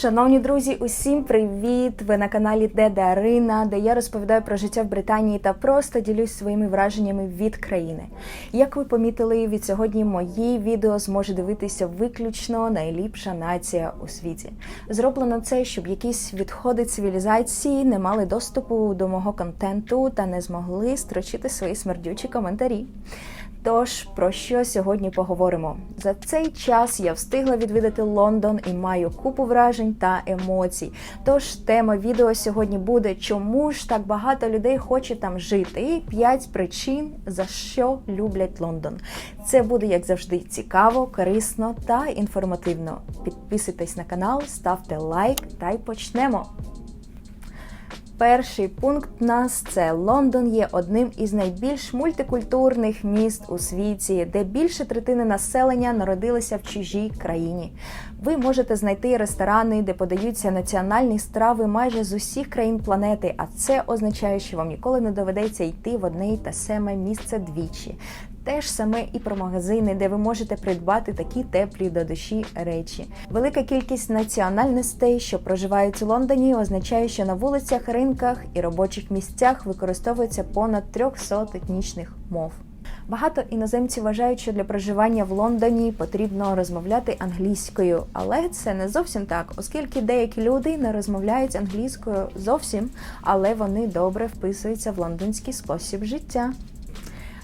Шановні друзі, усім привіт! Ви на каналі Де Дарина, де я розповідаю про життя в Британії та просто ділюсь своїми враженнями від країни. Як ви помітили, від сьогодні мої відео зможе дивитися виключно найліпша нація у світі. Зроблено це, щоб якісь відходи цивілізації не мали доступу до мого контенту та не змогли строчити свої смердючі коментарі. Тож про що сьогодні поговоримо? За цей час я встигла відвідати Лондон і маю купу вражень та емоцій. Тож тема відео сьогодні буде чому ж так багато людей хоче там жити, і 5 причин за що люблять Лондон. Це буде як завжди цікаво, корисно та інформативно. Підписуйтесь на канал, ставте лайк та й почнемо. Перший пункт нас це Лондон є одним із найбільш мультикультурних міст у світі, де більше третини населення народилися в чужій країні. Ви можете знайти ресторани, де подаються національні страви майже з усіх країн планети, а це означає, що вам ніколи не доведеться йти в одне й те саме місце двічі. Те ж саме і про магазини, де ви можете придбати такі теплі до душі речі. Велика кількість національностей, що проживають у Лондоні, означає, що на вулицях, ринках і робочих місцях використовується понад 300 етнічних мов. Багато іноземців вважають, що для проживання в Лондоні потрібно розмовляти англійською, але це не зовсім так, оскільки деякі люди не розмовляють англійською зовсім, але вони добре вписуються в лондонський спосіб життя.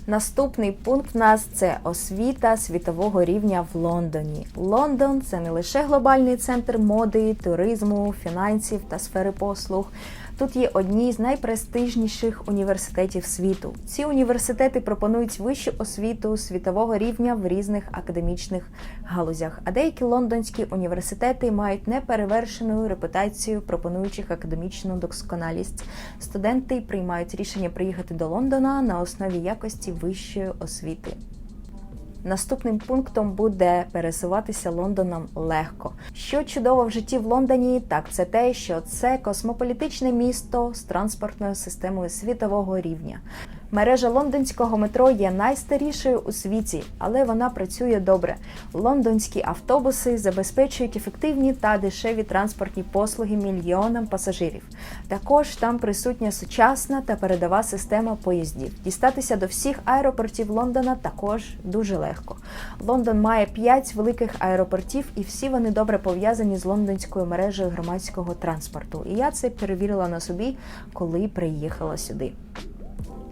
Наступний пункт в нас це освіта світового рівня в Лондоні. Лондон це не лише глобальний центр моди, туризму, фінансів та сфери послуг. Тут є одні з найпрестижніших університетів світу. Ці університети пропонують вищу освіту світового рівня в різних академічних галузях. А деякі лондонські університети мають неперевершену репутацію, пропонуючих академічну досконалість. Студенти приймають рішення приїхати до Лондона на основі якості вищої освіти. Наступним пунктом буде пересуватися Лондоном легко. Що чудово в житті в Лондоні, так це те, що це космополітичне місто з транспортною системою світового рівня. Мережа лондонського метро є найстарішою у світі, але вона працює добре. Лондонські автобуси забезпечують ефективні та дешеві транспортні послуги мільйонам пасажирів. Також там присутня сучасна та передова система поїздів. Дістатися до всіх аеропортів Лондона також дуже легко. Лондон має 5 великих аеропортів, і всі вони добре пов'язані з лондонською мережею громадського транспорту. І я це перевірила на собі, коли приїхала сюди.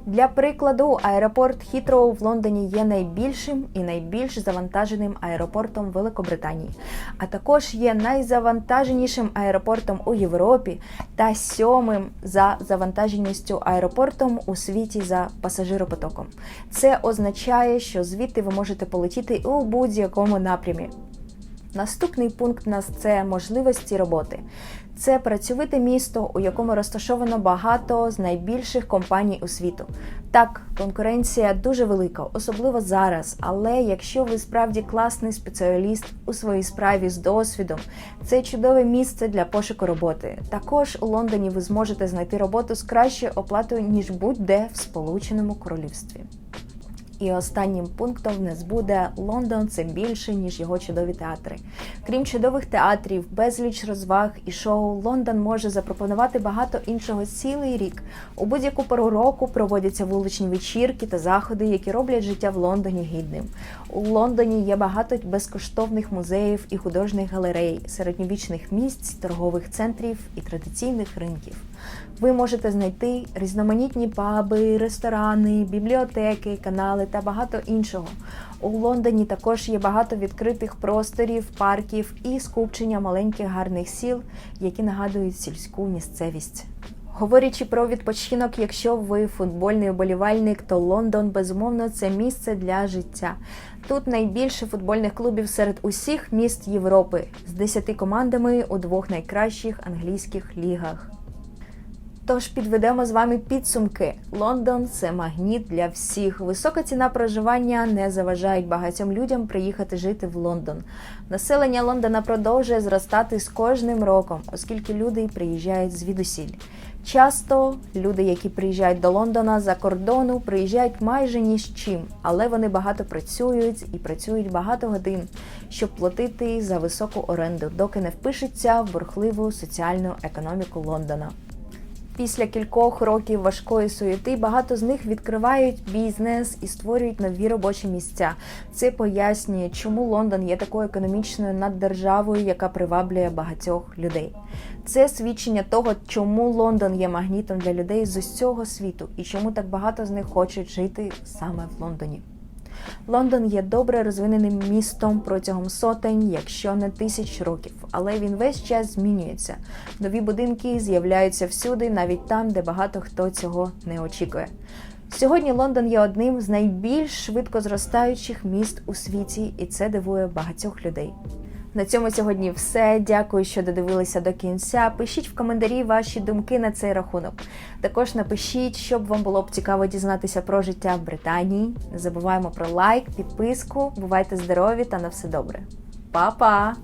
Для прикладу, аеропорт Хітроу в Лондоні є найбільшим і найбільш завантаженим аеропортом Великобританії, а також є найзавантаженішим аеропортом у Європі та сьомим за завантаженістю аеропортом у світі за пасажиропотоком. Це означає, що звідти ви можете полетіти у будь-якому напрямі. Наступний пункт нас це можливості роботи. Це працьовите місто, у якому розташовано багато з найбільших компаній у світу. Так, конкуренція дуже велика, особливо зараз. Але якщо ви справді класний спеціаліст у своїй справі з досвідом, це чудове місце для пошуку роботи. Також у Лондоні ви зможете знайти роботу з кращою оплатою ніж будь-де в Сполученому Королівстві. І останнім пунктом в нас буде Лондон це більше, ніж його чудові театри. Крім чудових театрів, безліч розваг і шоу, Лондон може запропонувати багато іншого цілий рік. У будь-яку пору року проводяться вуличні вечірки та заходи, які роблять життя в Лондоні гідним. У Лондоні є багато безкоштовних музеїв і художніх галерей, середньовічних місць, торгових центрів і традиційних ринків. Ви можете знайти різноманітні паби, ресторани, бібліотеки, канали та багато іншого. У Лондоні також є багато відкритих просторів, парків і скупчення маленьких гарних сіл, які нагадують сільську місцевість. Говорячи про відпочинок, якщо ви футбольний вболівальник, то Лондон безумовно це місце для життя. Тут найбільше футбольних клубів серед усіх міст Європи з 10 командами у двох найкращих англійських лігах. Тож підведемо з вами підсумки. Лондон це магніт для всіх. Висока ціна проживання не заважають багатьом людям приїхати жити в Лондон. Населення Лондона продовжує зростати з кожним роком, оскільки люди приїжджають звідусіль. Часто люди, які приїжджають до Лондона за кордону, приїжджають майже ні з чим, але вони багато працюють і працюють багато годин, щоб платити за високу оренду, доки не впишуться в бурхливу соціальну економіку Лондона. Після кількох років важкої суєти багато з них відкривають бізнес і створюють нові робочі місця. Це пояснює, чому Лондон є такою економічною наддержавою, яка приваблює багатьох людей. Це свідчення того, чому Лондон є магнітом для людей з усього світу і чому так багато з них хочуть жити саме в Лондоні. Лондон є добре розвиненим містом протягом сотень, якщо не тисяч років, але він весь час змінюється. Нові будинки з'являються всюди, навіть там, де багато хто цього не очікує. Сьогодні Лондон є одним з найбільш швидко зростаючих міст у світі, і це дивує багатьох людей. На цьому сьогодні все. Дякую, що додивилися до кінця. Пишіть в коментарі ваші думки на цей рахунок. Також напишіть, щоб вам було б цікаво дізнатися про життя в Британії. Не забуваємо про лайк, підписку. Бувайте здорові та на все добре. Па-па!